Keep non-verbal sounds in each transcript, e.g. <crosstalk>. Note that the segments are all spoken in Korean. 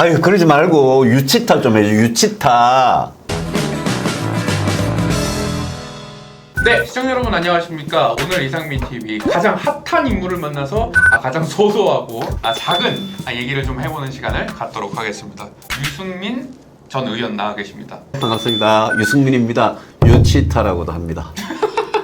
아유 그러지 말고 유치타 좀 해줘 유치타 네, 시청자 여러분 안녕하십니까? 오늘 이상민 TV 가장 핫한 인물을 만나서 아, 가장 소소하고 아, 작은 아, 얘기를 좀 해보는 시간을 갖도록 하겠습니다. 유승민 전 의원 나와 계십니다. 반갑습니다 유승민입니다 유치타라고도 합니다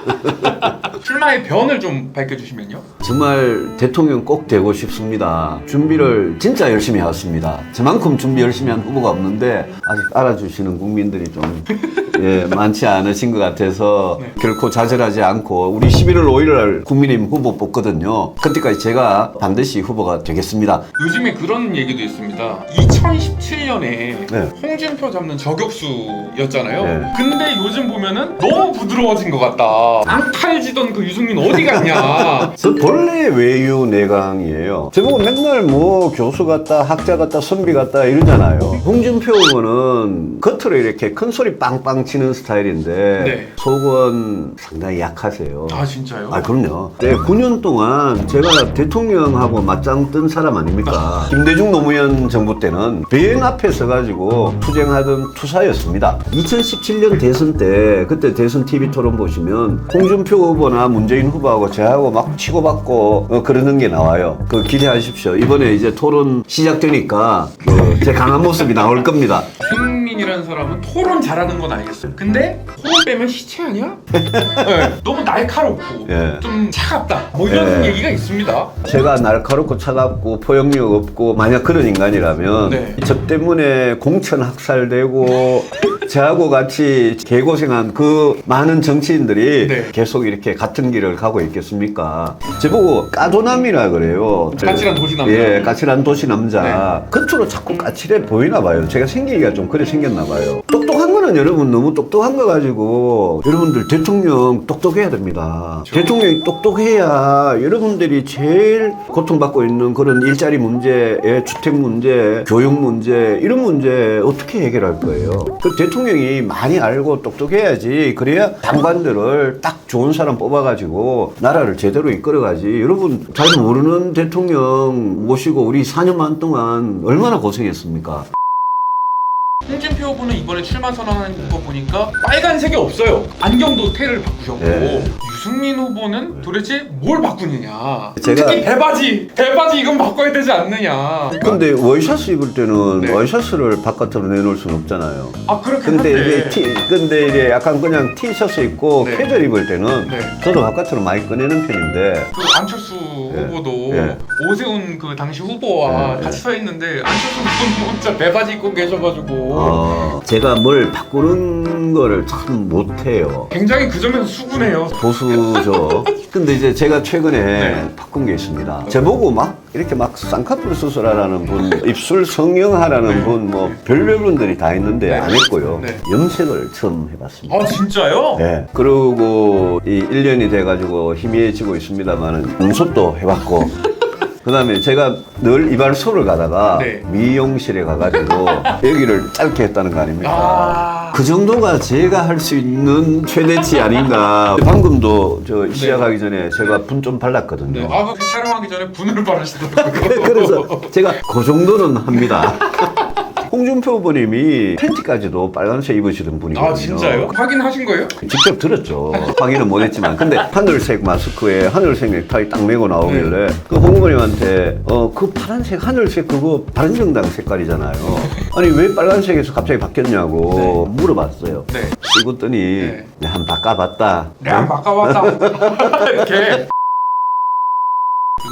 <laughs> 출마의 변을 좀 밝혀주시면요. 정말 대통령 꼭 되고 싶습니다. 준비를 진짜 열심히 해왔습니다. 저만큼 준비 열심히 한 후보가 없는데 아직 알아주시는 국민들이 좀 <laughs> 예, 많지 않으신 것 같아서 네. 결코 좌절하지 않고 우리 11월 5일 날 국민의힘 후보 뽑거든요. 그때까지 제가 반드시 후보가 되겠습니다. 요즘에 그런 얘기도 있습니다. 2017년에 네. 홍준표 잡는 저격수였잖아요. 네. 근데 요즘 보면은 너무 부드러워진 것 같다. 앙탈지던 그 유승민 어디 갔냐? <laughs> 저 본래 외유 내강이에요. 저보고 맨날 뭐 교수 같다, 학자 같다, 선비 같다 이러잖아요. 홍준표 의원은 겉으로 이렇게 큰 소리 빵빵 치는 스타일인데 네. 속은 상당히 약하세요. 아 진짜요? 아 그럼요. 네, 9년 동안 제가 대통령하고 맞짱 뜬 사람 아닙니까? 김대중 노무현 정부 때는 배행 앞에 서가지고 투쟁하던 투사였습니다. 2017년 대선 때 그때 대선 TV 토론 보시면 홍준표 후보나 문재인 후보하고 저하고 막 치고받고 어, 그러는 게 나와요. 그 기대하십시오. 이번에 이제 토론 시작되니까 그 제 강한 모습이 나올 겁니다. 승민이라는 사람은 토론 잘하는 건 알겠어요. 근데 토론 빼면 시체 아니야? 네, 너무 날카롭고 예. 좀 차갑다. 뭐 이런 예. 얘기가 있습니다. 제가 날카롭고 차갑고 포용력 없고 만약 그런 인간이라면 네. 저 때문에 공천 학살되고 저하고 같이 개고생한 그 많은 정치인들이 네. 계속 이렇게 같은 길을 가고 있겠습니까? 저보고 까도남이라 그래요. 까칠한 도시 남자. 예, 까칠한 도시 남자. 네. 겉으로 자꾸 까칠해 보이나 봐요. 제가 생기기가 좀 그래 생겼나 봐요. 똑똑한 거는 여러분 너무 똑똑한 거 가지고 여러분들 대통령 똑똑해야 됩니다. 그렇죠. 대통령이 똑똑해야 여러분들이 제일 고통받고 있는 그런 일자리 문제, 예, 주택 문제, 교육 문제 이런 문제 어떻게 해결할 거예요? 그 대통령이 많이 알고 똑똑해야지 그래야 장관들을 딱 좋은 사람 뽑아가지고 나라를 제대로 이끌어가지. 여러분 잘 모르는 대통령 모시고 우리 4년 반 동안 얼마나 고생했습니까? 홍준표 후보는 이번에 출마 선언한 거 보니까 빨간색이 없어요. 안경도 테를 바꾸셨고 네. 유승민 후보는 도대체 뭘 바꾸느냐? 제가- 특히 배바지, 배바지 이건 바꿔야 되지 않느냐? 근데 워이셔츠 입을 때는 네. 워이셔츠를 바깥으로 내놓을 수는 없잖아요. 아 그렇긴 근데 한데 이제 티, 근데 이제 약간 그냥 티셔츠 입고 네. 캐주얼 입을 때는 네. 저도 바깥으로 많이 꺼내는 편인데 그 안철수 예. 후보도 예. 오세훈 그 당시 후보와 예, 같이 서 있는데 안철수 후보는 혼자 배바지 입고 계셔가지고 어, 제가 뭘 바꾸는 거를 참 못해요. 굉장히 그 점에서 수군해요. 보수 죠. <laughs> 근데 이제 제가 최근에 네. 바꾼 게 있습니다. 저보고 막 이렇게 막 쌍꺼풀 수술하라는 분, 입술 성형하라는 분, 뭐 별별 분들이 다 있는데 네. 안 했고요. 네. 염색을 처음 해봤습니다. 아 진짜요? 네. 그리고 이 1년이 돼가지고 희미해지고 있습니다만은 눈썹도 해봤고. <laughs> 그 다음에 제가 늘 이발소를 가다가 네. 미용실에 가가지고 <laughs> 여기를 짧게 했다는 거 아닙니까? 아. 그 정도가 제가 할 수 있는 최대치 아닌가. <laughs> 방금도 저 시작하기 전에 제가 분 좀 발랐거든요. 네. 아, 그 촬영하기 전에 분을 바르시더라고요. <laughs> 그래서 제가 그 정도는 합니다. <laughs> 홍준표 후보님이 팬티까지도 빨간색 입으시던 분이거든요. 아 진짜요? 확인하신 거예요? 직접 들었죠. 확인은 못했지만. 근데 하늘색 마스크에 하늘색 넥타이 딱 메고 나오길래 그홍 후보님한테 어 그 파란색 하늘색 그거 바른정당 색깔이잖아요. 아니 왜 빨간색에서 갑자기 바뀌었냐고 물어봤어요. 네. 씹었더니 네. 네, 한 바꿔봤다. 내가 바꿔봤다. <laughs> 이렇게.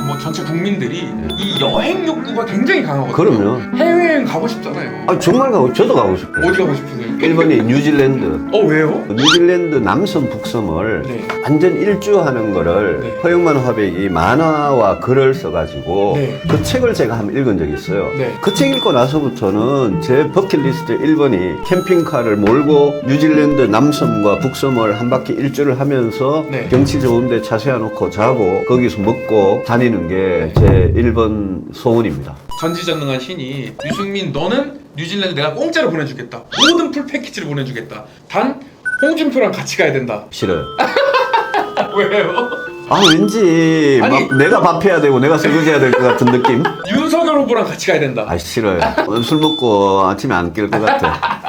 뭐 전체 국민들이 이 여행 욕구가 굉장히 강하거든요. 그럼요. 해외여행 가고 싶잖아요. 아 정말 가고 저도 가고 싶어요. 어디 가고 싶으세요? 1번이 뉴질랜드. 어 왜요? 뉴질랜드 남섬 북섬을 네. 완전 일주하는 거를 네. 허영만 화백이 만화와 글을 써가지고 네. 그 책을 제가 한번 읽은 적이 있어요. 네. 그 책 읽고 나서부터는 제 버킷리스트 1번이 캠핑카를 몰고 뉴질랜드 남섬과 북섬을 한 바퀴 일주를 하면서 네. 경치 좋은데 차 세워놓고 자고 거기서 먹고 다니 는게 네. 제 1번 소원입니다. 전지전능한 신이 유승민 너는 뉴질랜드 내가 공짜로 보내주겠다. 모든 풀 패키지를 보내주겠다. 단 홍준표랑 같이 가야 된다. 싫어요. <laughs> 왜요? 아 왠지 아니. 막 내가 밥해야 되고 내가 설거지해야 될 것 같은 느낌? <laughs> 윤석열 후보랑 같이 가야 된다. 아 싫어요. 오늘 술 먹고 아침에 안 깰 것 같아.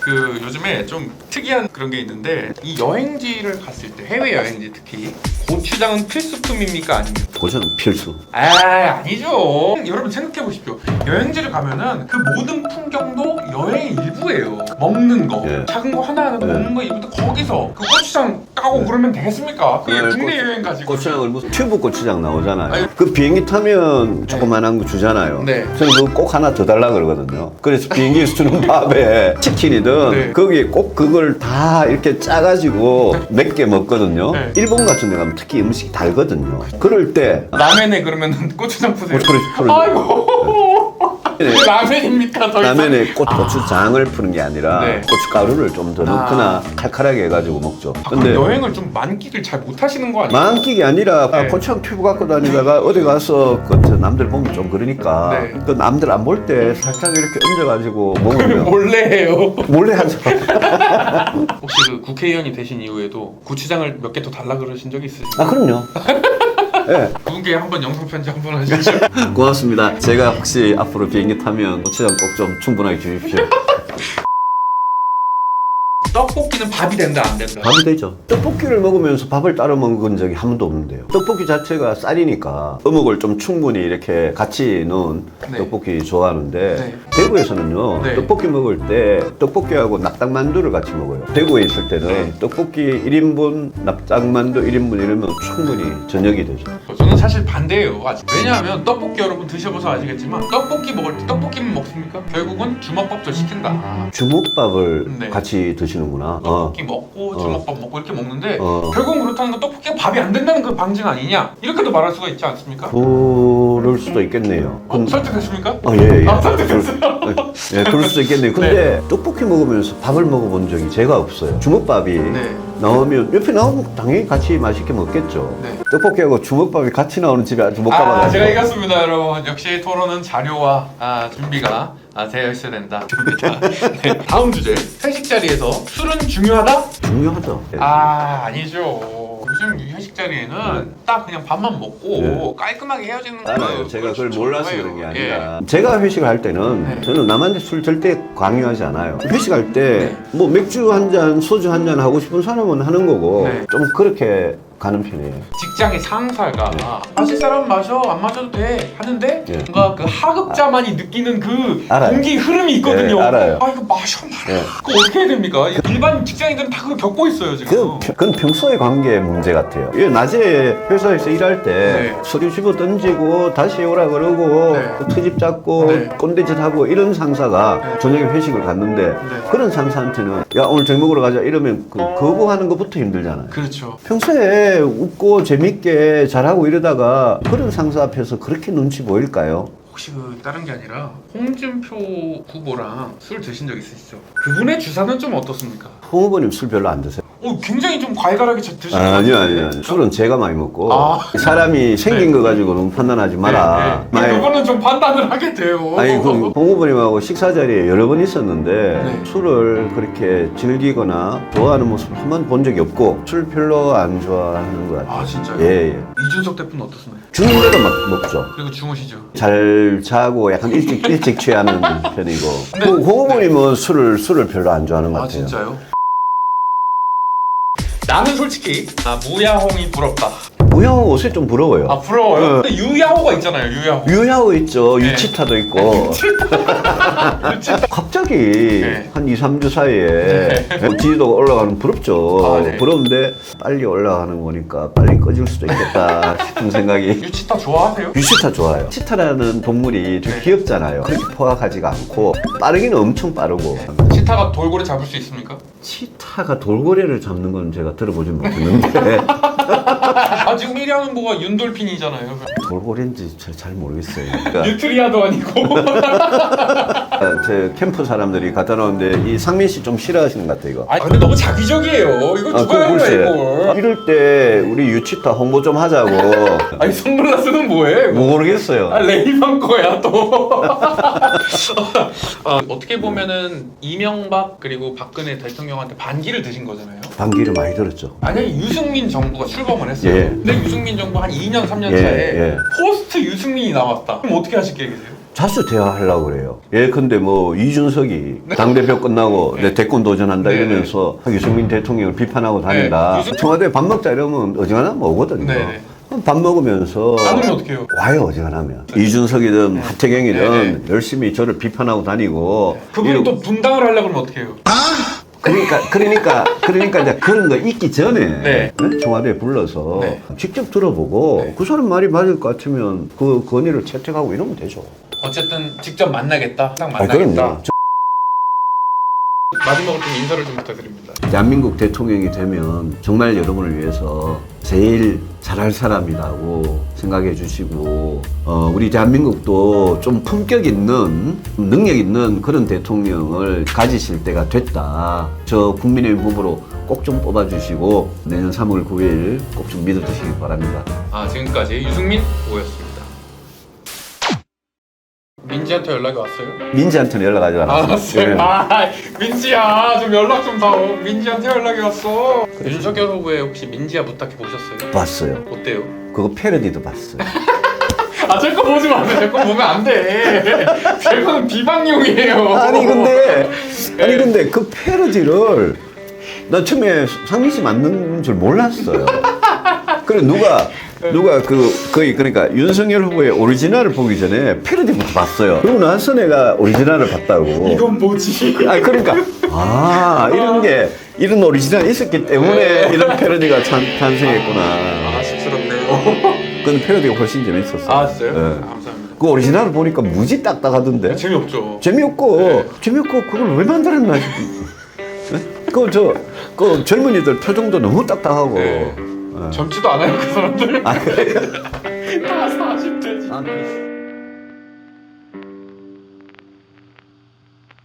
그 요즘에 좀 특이한 그런 게 있는데 이 여행지를 갔을 때 해외 여행지 특히 고추장은 필수품입니까 아닙니까? 고전 필수. 아 아니죠. 여러분 생각해 보십시오. 여행지를 가면은 그 모든 풍경도 여행의 일부예요. 먹는 거, 예. 작은 거 하나 하나도 예. 먹는 거 일부도 거기서 그 고추장 까고 그러면 되겠습니까? 그게 예, 국내 고추- 여행 가지고. 고추장을 무슨 튜브 고추장 나오잖아요. 아니. 그 비행기 타면 조그만한 거 주잖아요. 네. 저는 그거 꼭 하나 더 달라 그러거든요. 그래서 비행기에서 주는 <laughs> 밥에 치킨이든 네. 거기에 꼭 그걸 다 이렇게 짜가지고 몇 개 먹거든요. 네. 일본 같은 데 가면 특히 음식이 달거든요. 그럴 때 라면에 그러면 고추장 푸세요. 어, 그래, 그래. 아이고. 네. 라면입니까 더 이상? 라면에 꽃, 고추장을 푸는 게 아니라 네. 고춧가루를 좀 더 넣거나 칼칼하게 해가지고 먹죠. 아, 그럼 여행을 좀 만끽을 잘 못하시는 거 아니에요? 만끽이 아니라 네. 고추장 튜브 갖고 다니다가 어디 가서 그 남들 보면 좀 그러니까 네. 그 남들 안 볼 때 살짝 이렇게 얹어가지고 먹으면 몰래 해요. 몰래 하죠. 혹시 그 국회의원이 되신 이후에도 고추장을 몇 개 더 달라 그러신 적이 있으신가요? 아 그럼요. <laughs> 네, 그분께 한번 영상 편지 한번 하시죠. 고맙습니다. 제가 혹시 앞으로 비행기 타면 고추장 꼭 좀 충분하게 주십시오. 떡볶이는 밥이 된다 안 된다. 밥이 되죠. 떡볶이를 먹으면서 밥을 따로 먹은 적이 한 번도 없는데요. 떡볶이 자체가 쌀이니까 어묵을 좀 충분히 이렇게 같이 넣은 네. 떡볶이 좋아하는데 네. 대구에서는요 네. 떡볶이 먹을 때 떡볶이하고 납작만두를 같이 먹어요. 대구에 있을 때는 네. 떡볶이 1인분, 납작만두 1인분 이러면 충분히 저녁이 되죠. 저는 사실 반대예요. 아직. 왜냐하면 떡볶이 여러분 드셔봐서 아시겠지만 떡볶이 먹을 때 떡볶이만 먹습니까? 결국은 주먹밥도 시킨다. 주먹밥을 네. 같이 드시는 구나. 어. 떡볶이 먹고 주먹밥 먹고 이렇게 먹는데 어. 결국은 그렇다는 건 떡볶이가 밥이 안 된다는 그 방증 아니냐? 이렇게도 말할 수가 있지 않습니까? 그럴 수도 있겠네요. 어, 설득됐습니까? 아, 예, 예. 아, 설득했어요. 예, <laughs> 그럴 수도 있겠네요. 근데 떡볶이 먹으면서 밥을 먹어본 적이 제가 없어요. 주먹밥이 네. 나오면 옆에 나오면 당연히 같이 맛있게 먹겠죠. 네. 떡볶이하고 주먹밥이 같이 나오는 집에 아주 못 아, 가봐가지고. 제가 이겼습니다, 여러분. 역시 토론은 자료와 아, 준비가 아, 되어 있어야 된다. <laughs> 네, 다음 주제. 회식 자리에서 술은 중요하다? 중요하죠. 예. 아, 아니죠. 요즘 이 회식 자리에는 딱 그냥 밥만 먹고 네. 깔끔하게 헤어지는 알아요. 거 제가 그걸 좋은 몰라서. 그런 게 예. 아니라 제가 회식을 할 때는 네. 저는 남한테 술 절대 강요하지 않아요. 회식할 때 네. 뭐 맥주 한 잔, 소주 한 잔 하고 싶은 사람은 하는 거고 네. 좀 그렇게 가는 편이에요. 직장의 상사가 마실 사람 마셔 안 마셔도 돼 하는데 예. 뭔가 그 하급자만이 느끼는 그 알아요. 공기 흐름이 있거든요. 예, 알아요. 아 이거 마셔 말아. 예. 그거 어떻게 해야 됩니까? 일반 직장인들은 다 그걸 겪고 있어요 지금. 그, 평- 그건 평소의 관계 문제 같아요. 예, 낮에 회사에서 일할 때 네. 서류 집어 던지고 다시 오라 그러고 네. 그 트집 잡고 네. 꼰대짓 하고 이런 상사가 네. 저녁에 회식을 갔는데 네. 그런 상사한테는 야 오늘 저녁 먹으러 가자 이러면 그 거부하는 것부터 힘들잖아요. 그렇죠. 평소에 웃고 재밌게 잘하고 이러다가 그런 상사 앞에서 그렇게 눈치 보일까요? 혹시 그 다른 게 아니라 홍준표 후보랑 술 드신 적 있으시죠? 그분의 주사는 좀 어떻습니까? 홍 후보님 술 별로 안 드세요? 어 굉장히 좀 괄괄하게 잘 드시는 것 아니요. 아니요. 아니요. 술은 제가 많이 먹고 아. 사람이 생긴 네. 거 가지고 너무 판단하지 마라. 네, 네. 많이- 그분은 좀 판단을 하게 돼요. 아니 그홍 후보님하고 식사 자리에 여러 번 있었는데 네. 술을 그렇게 즐기거나 좋아하는 모습을 한 번 본 적이 없고 술 별로 안 좋아하는 것 같아요. 아 진짜요? 예, 예. 이준석 대표는 어떻습니까? 주는 대로 막 먹죠. 그리고 주무시죠. 잘 자고 약간 일찍 일찍 취하는 편이고. 네. 그홍 후보님은 술을 술을 별로 안 좋아하는 것 아 같아요. 진짜요? 나는 솔직히 아, 무야홍이 부럽다. 무야호 옷에 좀 부러워요. 아 부러워요? 네. 근데 유야호가 있잖아요. 유야호. 유야호 있죠. 네. 유치타도 있고. <laughs> 갑자기 네. 한 2, 3주 사이에 뭐 지지도가 올라가는 부럽죠. 아, 네. 부러운데 빨리 올라가는 거니까 빨리 꺼질 수도 있겠다 <laughs> 싶은 생각이. 유치타 좋아하세요? 유치타 좋아요. 치타라는 동물이 되게 네. 귀엽잖아요. 그렇게 포악하지가 않고 빠르기는 엄청 빠르고. 치타가 돌고래 잡을 수 있습니까? 치타가 돌고래를 잡는 건 제가 들어보진 못했는데 <laughs> 아 지금 1위하는 뭐가 윤돌핀이잖아요. 돌고래인지 잘, 잘 모르겠어요. 그러니까 뉴트리아도 아니고. <laughs> 제 캠프 사람들이 갖다 놓는데 이 상민 씨 좀 싫어하시는 것 같아요 이거. 아 근데 너무 자기적이에요. 이거 아, 누가 해요 글쎄. 이걸? 이럴 때 우리 유치타 홍보 좀 하자고. <laughs> 아니 선글라스는 뭐해? 모르겠어요. 아 레이만 거야 또. 아, <laughs> 어떻게 보면은 이명박 그리고 박근혜 대통령한테 반기를 드신 거잖아요. 반기를 많이 들었죠. 만약에 유승민 정부가 출범을 했어요. 예. 근데 유승민 정부 한 2년 3년 예, 차에 예. 포스트 유승민이 나왔다. 그럼 어떻게 하실 계획이세요? 자수 대화하려고 그래요. 예컨대 뭐 이준석이 당대표 끝나고 내 대권 도전한다 네, 이러면서 유승민 대통령을 비판하고 다닌다. 네, 유승- 청와대 밥 먹자 이러면 어지간하면 오거든요. 네, 네. 그럼 밥 먹으면서 안 오면 어떡해요? 와요 어지간하면 이준석이든 하태경이든 네, 네. 열심히 저를 비판하고 다니고 그분이 이러고- 또 분당을 하려고 그러면 어떡해요? 그러니까 그러니까 그러니까 이제 그런 거 있기 전에 네. 청와대에 불러서 네. 직접 들어보고 네. 그 사람 말이 맞을 것 같으면 그 건의를 채택하고 이러면 되죠. 어쨌든 직접 만나겠다. 딱 아, 만나겠다. 그럼요. 마지막으로 좀 인사를 좀 부탁드립니다. 대한민국 대통령이 되면 정말 여러분을 위해서 제일 잘할 사람이라고 생각해 주시고 어, 우리 대한민국도 좀 품격 있는 능력 있는 그런 대통령을 가지실 때가 됐다. 저 국민의힘 후보로 꼭 좀 뽑아주시고 내년 3월 9일 꼭 좀 믿어주시기 바랍니다. 아 지금까지 유승민 후보였습니다. 민지한테 연락이 왔어요? 민지한테는 연락하지 아, 않았어요. 왔어요. 예. 아, 민지야, 좀 연락 좀 다. 민지한테 연락이 왔어. 윤석열 후보에 혹시 민지야 부탁해 보셨어요? 봤어요. 어때요? 그거 패러디도 봤어요. 아, 제 거 보지 마세요. 제 거 보면 안 돼. 제 거는 비방용이에요. 아니 근데 아니 근데 그 패러디를 나 처음에 상민 씨 맞는 줄 몰랐어요. 그래 누가 누가 그 거의 그러니까 윤석열 후보의 오리지널을 보기 전에 패러디부터 봤어요. 그러고 나서 내가 오리지널을 봤다고. 이건 뭐지? 아 그러니까 아 이런 게 이런 오리지널이 있었기 때문에 이런 패러디가 탄, 탄생했구나. 아, 쑥스럽네요. 근데 패러디가 훨씬 재밌었어요. 아, 진짜요? 네. 아, 감사합니다. 그 오리지널을 보니까 무지 딱딱하던데. 재미없죠. 재미없고 네. 재미없고 그걸 왜 만들었나 싶- 그저 그 젊은이들 표정도 너무 딱딱하고 네. 어. 젊지도 않아요, 그 사람들. 아, 그래요? <laughs> 다 40대지. 아, 그래.